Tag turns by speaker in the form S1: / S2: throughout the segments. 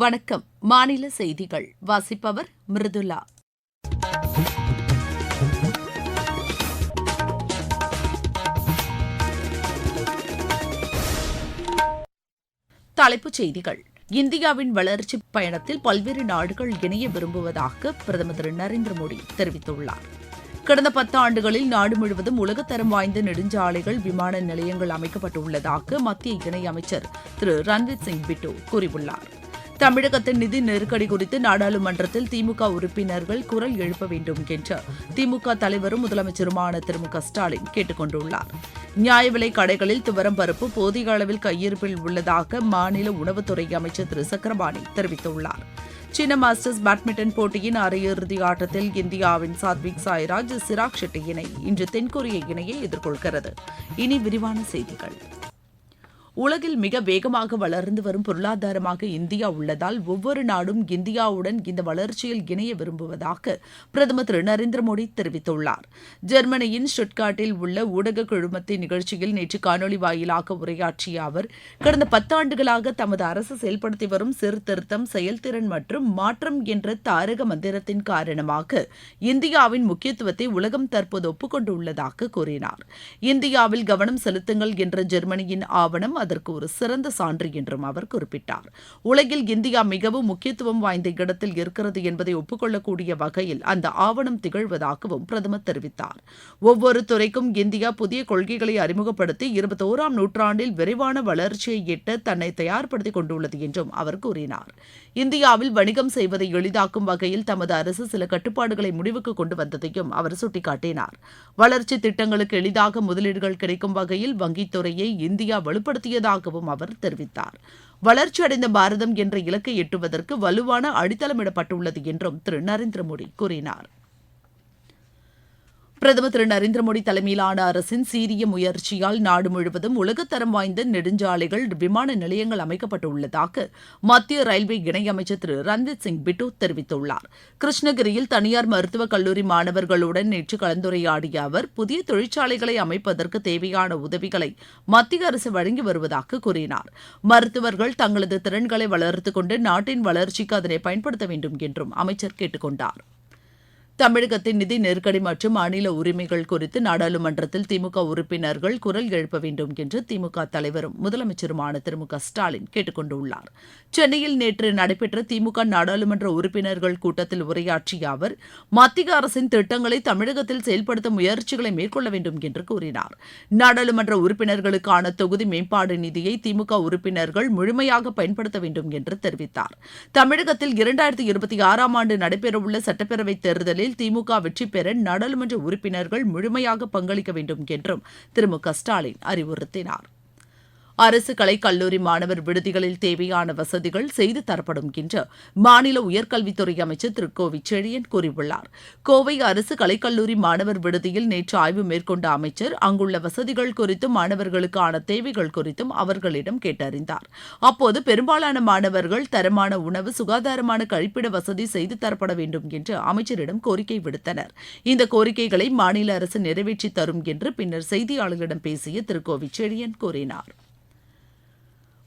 S1: வணக்கம் மாநில செய்திகள் வாசிப்பவர் மிருதுலா தலைப்புச் செய்திகள் இந்தியாவின் வளர்ச்சி பயணத்தில் பல்வேறு நாடுகள் இணைய விரும்புவதாக பிரதமர் திரு நரேந்திர மோடி தெரிவித்துள்ளார் கடந்த பத்து ஆண்டுகளில் நாடு முழுவதும் உலகத்தரம் வாய்ந்த நெடுஞ்சாலைகள் விமான நிலையங்கள் அமைக்கப்பட்டுள்ளதாக மத்திய இணையமைச்சர் திரு ரன்தீப் சிங் பிட்டு கூறியுள்ளாா் தமிழகத்தின் நிதி நெருக்கடி குறித்து நாடாளுமன்றத்தில் திமுக உறுப்பினர்கள் குரல் எழுப்ப வேண்டும் என்று திமுக தலைவரும் முதலமைச்சருமான திரு மு க ஸ்டாலின் கேட்டுக் கொண்டுள்ளார் நியாய விலை கடைகளில் துவரம் பருப்பு போதிய அளவில் கையிருப்பில் உள்ளதாக மாநில உணவுத்துறை அமைச்சர் திரு சக்கரபாணி தெரிவித்துள்ளார் சீன மாஸ்டர்ஸ் பேட்மிண்டன் போட்டியின் அரையிறுதி ஆட்டத்தில் இந்தியாவின் சாத்விக் சாய்ராஜ் சிராக் ஷெட்டி இணை இன்று தென்கொரிய இணையை எதிர்கொள்கிறது இனி விரிவான செய்திகள் உலகில் மிக வேகமாக வளர்ந்து வரும் பொருளாதாரமாக இந்தியா உள்ளதால் ஒவ்வொரு நாடும் இந்தியாவுடன் இந்த வளர்ச்சியில் இணைய விரும்புவதாக பிரதமர் திரு நரேந்திர மோடி தெரிவித்துள்ளார் ஜெர்மனியின் ஷுட்காட்டில் உள்ள ஊடக குழுமத்தின் நிகழ்ச்சியில் நேற்று காணொலி வாயிலாக உரையாற்றிய அவர் கடந்த பத்தாண்டுகளாக தமது அரசு செயல்படுத்தி வரும் சீர்திருத்தம் செயல்திறன் மற்றும் மாற்றம் என்ற தாரக மந்திரத்தின் காரணமாக இந்தியாவின் முக்கியத்துவத்தை உலகம் தற்போது ஒப்புக்கொண்டுள்ளதாக கூறினார் இந்தியாவில் கவனம் செலுத்துங்கள் என்ற ஜெர்மனியின் ஆவணம் அதற்கு ஒரு சிறந்த சான்று என்றும் அவர் குறிப்பிட்டார் உலகில் இந்தியா மிகவும் முக்கியத்துவம் வாய்ந்த இடத்தில் இருக்கிறது என்பதை ஒப்புக்கொள்ளக்கூடிய வகையில் அந்த ஆவணம் திகழ்வதாகவும் பிரதமர் தெரிவித்தார் ஒவ்வொரு துறைக்கும் இந்தியா புதிய கொள்கைகளை அறிமுகப்படுத்தி இருபத்தோராம் நூற்றாண்டில் விரைவான வளர்ச்சியை எட்ட தன்னை தயார்படுத்திக் கொண்டுள்ளது என்றும் அவர் கூறினார் இந்தியாவில் வணிகம் செய்வதை எளிதாக்கும் வகையில் தமது அரசு சில கட்டுப்பாடுகளை முடிவுக்கு கொண்டு வந்ததையும் அவர் சுட்டிக்காட்டினார் வளர்ச்சி திட்டங்களுக்கு எளிதாக முதலீடுகள் கிடைக்கும் வகையில் வங்கித்துறையை இந்தியா வலுப்படுத்திய செலுத்தியதாகவும் அவர் தெரிவித்தார் வளர்ச்சியடைந்த பாரதம் என்ற இலக்கை எட்டுவதற்கு வலுவான அடித்தளமிடப்பட்டுள்ளது என்றும் திரு நரேந்திர மோடி கூறினார் பிரதமர் திரு நரேந்திர மோடி தலைமையிலான அரசின் சீரிய முயற்சியால் நாடு முழுவதும் உலகத்தரம் வாய்ந்த நெடுஞ்சாலைகள் விமான நிலையங்கள் அமைக்கப்பட்டுள்ளதாக மத்திய ரயில்வே இணையமைச்சர் திரு ரன்தீப் சிங் பிட்டு தெரிவித்துள்ளார் கிருஷ்ணகிரியில் தனியார் மருத்துவக் கல்லூரி மாணவர்களுடன் நேற்று கலந்துரையாடிய அவர் புதிய தொழிற்சாலைகளை அமைப்பதற்கு தேவையான உதவிகளை மத்திய அரசு வழங்கி வருவதாக கூறினார் மருத்துவர்கள் தங்களது திறன்களை வளர்த்துக் கொண்டு நாட்டின் வளர்ச்சிக்கு அதனை பயன்படுத்த வேண்டும் என்றும் அமைச்சர் கேட்டுக் கொண்டாா் தமிழகத்தின் நிதி நெருக்கடி மற்றும் மாநில உரிமைகள் குறித்து நாடாளுமன்றத்தில் திமுக உறுப்பினர்கள் குரல் எழுப்ப வேண்டும் என்று திமுக தலைவரும் முதலமைச்சருமான திரு மு க ஸ்டாலின் கேட்டுக் கொண்டுள்ளார் சென்னையில் நேற்று நடைபெற்ற திமுக நாடாளுமன்ற உறுப்பினர்கள் கூட்டத்தில் உரையாற்றிய அவர் மத்திய அரசின் திட்டங்களை தமிழகத்தில் செயல்படுத்த முயற்சிகளை மேற்கொள்ள வேண்டும் என்று கூறினார் நாடாளுமன்ற உறுப்பினர்களுக்கான தொகுதி மேம்பாடு நிதியை திமுக உறுப்பினர்கள் முழுமையாக பயன்படுத்த வேண்டும் என்று தெரிவித்தார் தமிழகத்தில் இரண்டாயிரத்தி இருபத்தி ஆறாம் ஆண்டு நடைபெறவுள்ள சட்டப்பேரவைத் தேர்தலில் தேர்தலில் திமுக வெற்றி பெற நாடாளுமன்ற உறுப்பினர்கள் முழுமையாக பங்களிக்க வேண்டும் என்றும் திரு மு க ஸ்டாலின் அறிவுறுத்தினாா் அரசு கலைக்கல்லூரி மாணவர் விடுதிகளில் தேவையான வசதிகள் செய்து தரப்படும் என்று மாநில உயர்கல்வித்துறை அமைச்சர் திரு செழியன் கூறியுள்ளார் கோவை அரசு கலைக்கல்லூரி மாணவர் விடுதியில் நேற்று ஆய்வு மேற்கொண்ட அமைச்சர் அங்குள்ள வசதிகள் குறித்தும் மாணவர்களுக்கான தேவைகள் குறித்தும் அவர்களிடம் கேட்டறிந்தார் அப்போது பெரும்பாலான மாணவர்கள் தரமான உணவு சுகாதாரமான கழிப்பிட வசதி செய்து தரப்பட வேண்டும் என்று அமைச்சரிடம் கோரிக்கை விடுத்தனர் இந்த கோரிக்கைகளை மாநில அரசு நிறைவேற்றி தரும் என்று பின்னர் செய்தியாளர்களிடம் பேசிய திரு செழியன் கூறினார்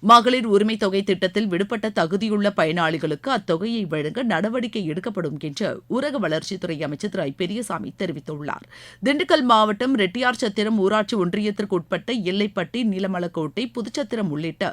S1: மகளிர் உரிமை தொகை திட்டத்தில் விடுபட்ட தகுதியுள்ள பயனாளிகளுக்கு அத்தொகையை வழங்க நடவடிக்கை எடுக்கப்படும் என்று ஊரக வளர்ச்சித்துறை அமைச்சர் திரு ஐ பெரியசாமி தெரிவித்துள்ளார் திண்டுக்கல் மாவட்டம் ரெட்டியார் சத்திரம் ஊராட்சி ஒன்றியத்திற்குட்பட்ட எல்லைப்பட்டி நீலமலக்கோட்டை புதுச்சத்திரம் உள்ளிட்ட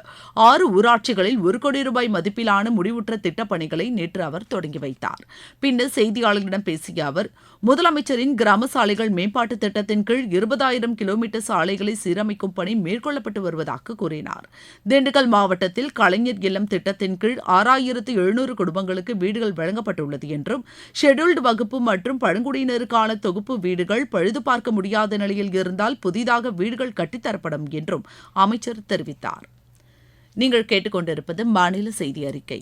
S1: ஆறு ஊராட்சிகளில் ஒரு கோடி ரூபாய் மதிப்பிலான முடிவுற்ற திட்டப் பணிகளை நேற்று அவர் தொடங்கி வைத்தார் பின்னர் செய்தியாளர்களிடம் பேசிய அவர் முதலமைச்சரின் கிராம சாலைகள் மேம்பாட்டுத் திட்டத்தின் கீழ் இருபதாயிரம் கிலோமீட்டர் சாலைகளை சீரமைக்கும் பணி மேற்கொள்ளப்பட்டு வருவதாக கூறினார் திண்டுக்கல் நாமக்கல் மாவட்டத்தில் கலைஞர் இல்லம் திட்டத்தின் கீழ் ஆறாயிரத்து எழுநூறு குடும்பங்களுக்கு வீடுகள் வழங்கப்பட்டுள்ளது என்றும் ஷெடியூல்டு வகுப்பு மற்றும் பழங்குடியினருக்கான தொகுப்பு வீடுகள் பழுது பார்க்க முடியாத நிலையில் இருந்தால் புதிதாக வீடுகள் கட்டித்தரப்படும் என்றும் அமைச்சர் தெரிவித்தார் நீங்கள் கேட்டுக்கொண்டிருப்பது மாநில செய்தி அறிக்கை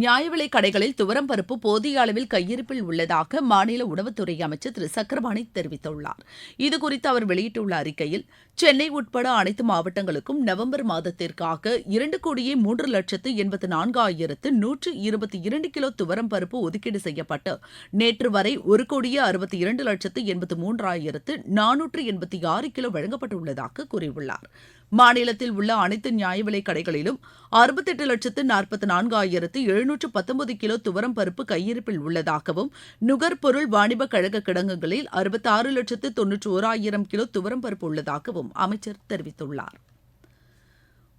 S1: நியாய விலைக் கடைகளில் துவரம் பருப்பு போதிய அளவில் கையிருப்பில் உள்ளதாக மாநில உணவுத்துறை அமைச்சர் திரு சக்கரபாணி தெரிவித்துள்ளார் இதுகுறித்து அவர் வெளியிட்டுள்ள அறிக்கையில் சென்னை உட்பட அனைத்து மாவட்டங்களுக்கும் நவம்பர் மாதத்திற்காக இரண்டு கோடியே மூன்று லட்சத்து எண்பத்து நான்காயிரத்து நூற்று இருபத்தி இரண்டு கிலோ துவரம் பருப்பு ஒதுக்கீடு செய்யப்பட்டு நேற்று வரை ஒரு கோடியே அறுபத்தி இரண்டு லட்சத்து எண்பத்து மூன்றாயிரத்து நானூற்று எண்பத்தி ஆறு கிலோ வழங்கப்பட்டுள்ளதாக கூறியுள்ளாா் மாநிலத்தில் உள்ள அனைத்து நியாய விலைக் கடைகளிலும் அறுபத்தெட்டு லட்சத்து நாற்பத்தி நான்காயிரத்து எழுநூற்று பத்தொன்பது கிலோ துவரம் பருப்பு கையிருப்பில் உள்ளதாகவும் நுகர்பொருள் வாணிப கழக கிடங்குகளில் அறுபத்தாறு லட்சத்து தொன்னூற்று ஓராயிரம் கிலோ துவரம் பருப்பு உள்ளதாகவும் அமைச்சர் தெரிவித்துள்ளாா்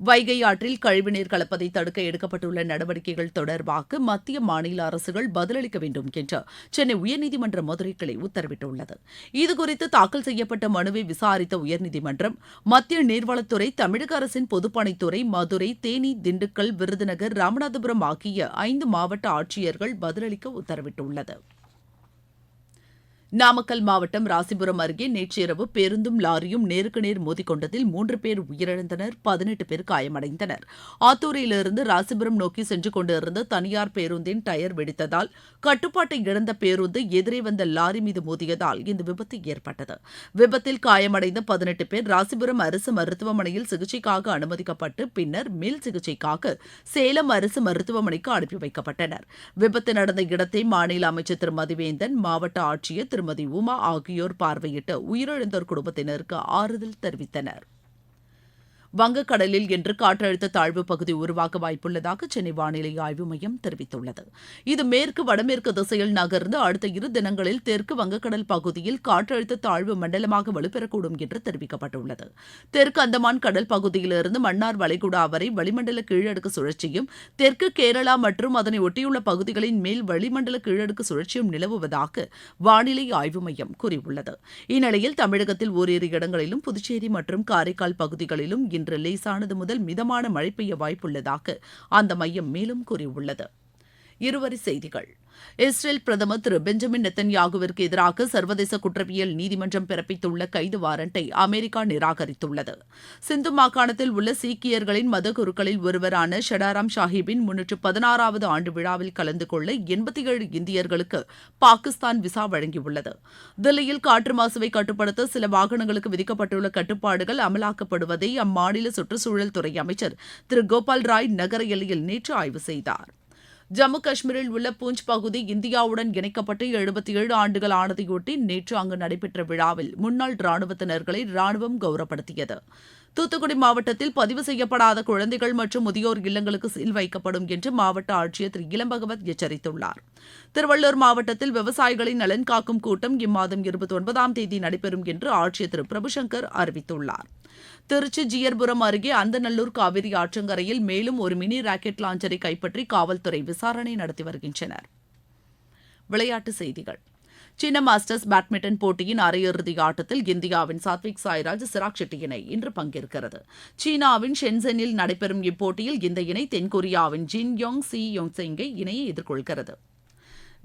S1: வைகை ஆற்றில் கழிவுநீர் கலப்பதை தடுக்க எடுக்கப்பட்டுள்ள நடவடிக்கைகள் தொடர்பாக மத்திய மாநில அரசுகள் பதிலளிக்க வேண்டும் என்று சென்னை உயர்நீதிமன்ற மதுரை கிளை உத்தரவிட்டுள்ளது இதுகுறித்து தாக்கல் செய்யப்பட்ட மனுவை விசாரித்த உயர்நீதிமன்றம் மத்திய நீர்வளத்துறை தமிழக அரசின் பொதுப்பணித்துறை மதுரை தேனி திண்டுக்கல் விருதுநகர் ராமநாதபுரம் ஆகிய ஐந்து மாவட்ட ஆட்சியர்கள் பதிலளிக்க உத்தரவிட்டுள்ளது நாமக்கல் மாவட்டம் ராசிபுரம் அருகே நேற்றிரவு பேருந்தும் லாரியும் நேருக்கு நேர் மோதிக்கொண்டதில் மூன்று பேர் உயிரிழந்தனர் பதினெட்டு பேர் காயமடைந்தனர் ஆத்தூரிலிருந்து ராசிபுரம் நோக்கி சென்று கொண்டிருந்த தனியார் பேருந்தின் டயர் வெடித்ததால் கட்டுப்பாட்டை இழந்த பேருந்து எதிரே வந்த லாரி மீது மோதியதால் இந்த விபத்து ஏற்பட்டது விபத்தில் காயமடைந்த பதினெட்டு பேர் ராசிபுரம் அரசு மருத்துவமனையில் சிகிச்சைக்காக அனுமதிக்கப்பட்டு பின்னர் மேல் சிகிச்சைக்காக சேலம் அரசு மருத்துவமனைக்கு அனுப்பி வைக்கப்பட்டனர் விபத்து நடந்த இடத்தை மாநில அமைச்சர் திரு மதிவேந்தன் மாவட்ட ஆட்சியர் திரு திருமதி உமா ஆகியோர் பார்வையிட்டு உயிரிழந்தோர் குடும்பத்தினருக்கு ஆறுதல் தெரிவித்தனா் வங்கக்கடலில் இன்று காற்றழுத்த தாழ்வு பகுதி உருவாக வாய்ப்புள்ளதாக சென்னை வானிலை ஆய்வு மையம் தெரிவித்துள்ளது இது மேற்கு வடமேற்கு திசையில் நகர்ந்து அடுத்த இரு தினங்களில் தெற்கு வங்கக்கடல் பகுதியில் காற்றழுத்த தாழ்வு மண்டலமாக வலுப்பெறக்கூடும் என்று தெரிவிக்கப்பட்டுள்ளது தெற்கு அந்தமான் கடல் பகுதியிலிருந்து மன்னார் வளைகுடா வரை வளிமண்டல கீழடுக்கு சுழற்சியும் தெற்கு கேரளா மற்றும் அதனை ஒட்டியுள்ள பகுதிகளின் மேல் வளிமண்டல கீழடுக்கு சுழற்சியும் நிலவுவதாக வானிலை ஆய்வு மையம் கூறியுள்ளது இந்நிலையில் தமிழகத்தில் ஒரிரு இடங்களிலும் புதுச்சேரி மற்றும் காரைக்கால் பகுதிகளிலும் இன்று லேசானது முதல் மிதமான மழை பெய்ய வாய்ப்புள்ளதாக அந்த மையம் மேலும் கூறியுள்ளது இருவரி செய்திகள் இஸ்ரேல் பிரதமர் திரு பெஞ்சமின் நெத்தன்யாகுவிற்கு எதிராக சர்வதேச குற்றவியல் நீதிமன்றம் பிறப்பித்துள்ள கைது வாரண்டை அமெரிக்கா நிராகரித்துள்ளது சிந்து மாகாணத்தில் உள்ள சீக்கியர்களின் மத குருக்களில் ஒருவரான ஷடாராம் ஷாஹிபின் முன்னூற்று பதினாறாவது ஆண்டு விழாவில் கலந்து கொள்ள எண்பத்தி ஏழு இந்தியர்களுக்கு பாகிஸ்தான் விசா வழங்கியுள்ளது தில்லியில் காற்று மாசுவை கட்டுப்படுத்த சில வாகனங்களுக்கு விதிக்கப்பட்டுள்ள கட்டுப்பாடுகள் அமலாக்கப்படுவதை அம்மாநில சுற்றுச்சூழல் துறை அமைச்சர் திரு கோபால் ராய் நகர எல்லையில் நேற்று ஆய்வு செய்தாா் ஜம்மு காஷ்மீரில் உள்ள பூஞ்ச் பகுதி இந்தியாவுடன் இணைக்கப்பட்டு எழுபத்தி ஏழு ஆண்டுகள் ஆனதையொட்டி நேற்று அங்கு நடைபெற்ற விழாவில் முன்னாள் ராணுவத்தினர்களை ராணுவம் கௌரவப்படுத்தியது தூத்துக்குடி மாவட்டத்தில் பதிவு செய்யப்படாத குழந்தைகள் மற்றும் முதியோர் இல்லங்களுக்கு சீல் வைக்கப்படும் என்று மாவட்ட ஆட்சியர் திரு இளம்பகவத் எச்சரித்துள்ளார் திருவள்ளூர் மாவட்டத்தில் விவசாயிகளின் நலன் காக்கும் கூட்டம் இம்மாதம் இருபத்தி ஒன்பதாம் தேதி நடைபெறும் என்று ஆட்சியர் திரு பிரபுசங்கர் அறிவித்துள்ளாா் திருச்சி ஜியர்புரம் அருகே அந்தநல்லூர் காவிரி ஆற்றங்கரையில் மேலும் ஒரு மினி ராக்கெட் லாஞ்சரை கைப்பற்றி காவல்துறை விசாரணை நடத்தி வருகின்றனர் விளையாட்டுச் செய்திகள் சீன மாஸ்டர்ஸ் பேட்மிண்டன் போட்டியின் அரையிறுதி ஆட்டத்தில் இந்தியாவின் சாத்விக் சாய்ராஜ் சிராக் ஷெட்டி இணை இன்று பங்கேற்கிறது சீனாவின் ஷென்செனில் நடைபெறும் இப்போட்டியில் இந்த இணை தென்கொரியாவின் ஜின் யோங் சி யோங் செங்கை இணையை எதிர்கொள்கிறது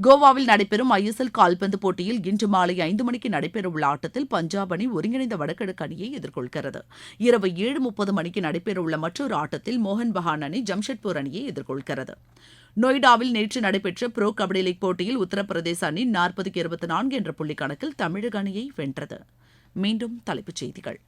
S1: கோவாவில் நடைபெறும் ஐ எஸ் எல் கால்பந்து போட்டியில் இன்று மாலை ஐந்து மணிக்கு நடைபெறவுள்ள ஆட்டத்தில் பஞ்சாப் அணி ஒருங்கிணைந்த வடகிழக்கு அணியை எதிர்கொள்கிறது இரவு ஏழு முப்பது மணிக்கு நடைபெறவுள்ள மற்றொரு ஆட்டத்தில் மோகன் பகான் அணி ஜம்ஷெட்பூர் அணியை எதிர்கொள்கிறது நொய்டாவில் நேற்று நடைபெற்ற புரோ கபடி லீக் போட்டியில் உத்தரப்பிரதேச அணி நாற்பதுக்கு இருபத்தி நான்கு என்ற புள்ளி கணக்கில் தமிழக அணியை வென்றது மீண்டும் தலைப்புச் செய்திகள்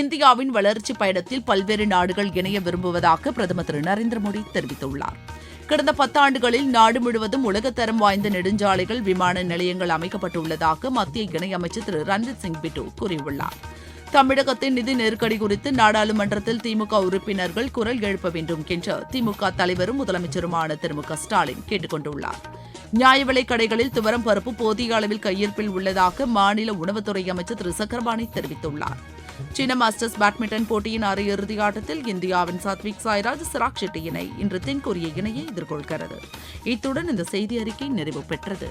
S1: இந்தியாவின் வளர்ச்சி பயணத்தில் பல்வேறு நாடுகள் இணைய விரும்புவதாக பிரதமர் திரு நரேந்திர மோடி தெரிவித்துள்ளார் கடந்த பத்தாண்டுகளில் நாடு முழுவதும் உலகத்தரம் வாய்ந்த நெடுஞ்சாலைகள் விமான நிலையங்கள் அமைக்கப்பட்டுள்ளதாக மத்திய இணையமைச்சர் திரு ரன்தீப் சிங் பிட்டு கூறியுள்ளார் தமிழகத்தின் நிதி நெருக்கடி குறித்து நாடாளுமன்றத்தில் திமுக உறுப்பினர்கள் குரல் எழுப்ப வேண்டும் என்று திமுக தலைவரும் முதலமைச்சருமான திரு மு க ஸ்டாலின் கேட்டுக் கொண்டுள்ளார் நியாய விலைக் கடைகளில் துவரம் பருப்பு போதிய அளவில் கையிருப்பில் உள்ளதாக மாநில உணவுத்துறை அமைச்சர் திரு சக்கரபாணி தெரிவித்துள்ளாா் சீன மாஸ்டர்ஸ் பேட்மிண்டன் போட்டியின் அரையிறுதி ஆட்டத்தில் இந்தியாவின் சாத்விக் சாய்ராஜ் சிராக் ஷெட்டி இணை இன்று தென்கொரிய இணையை எதிர்கொள்கிறது இத்துடன் இந்த செய்தி அறிக்கை நிறைவு பெற்றது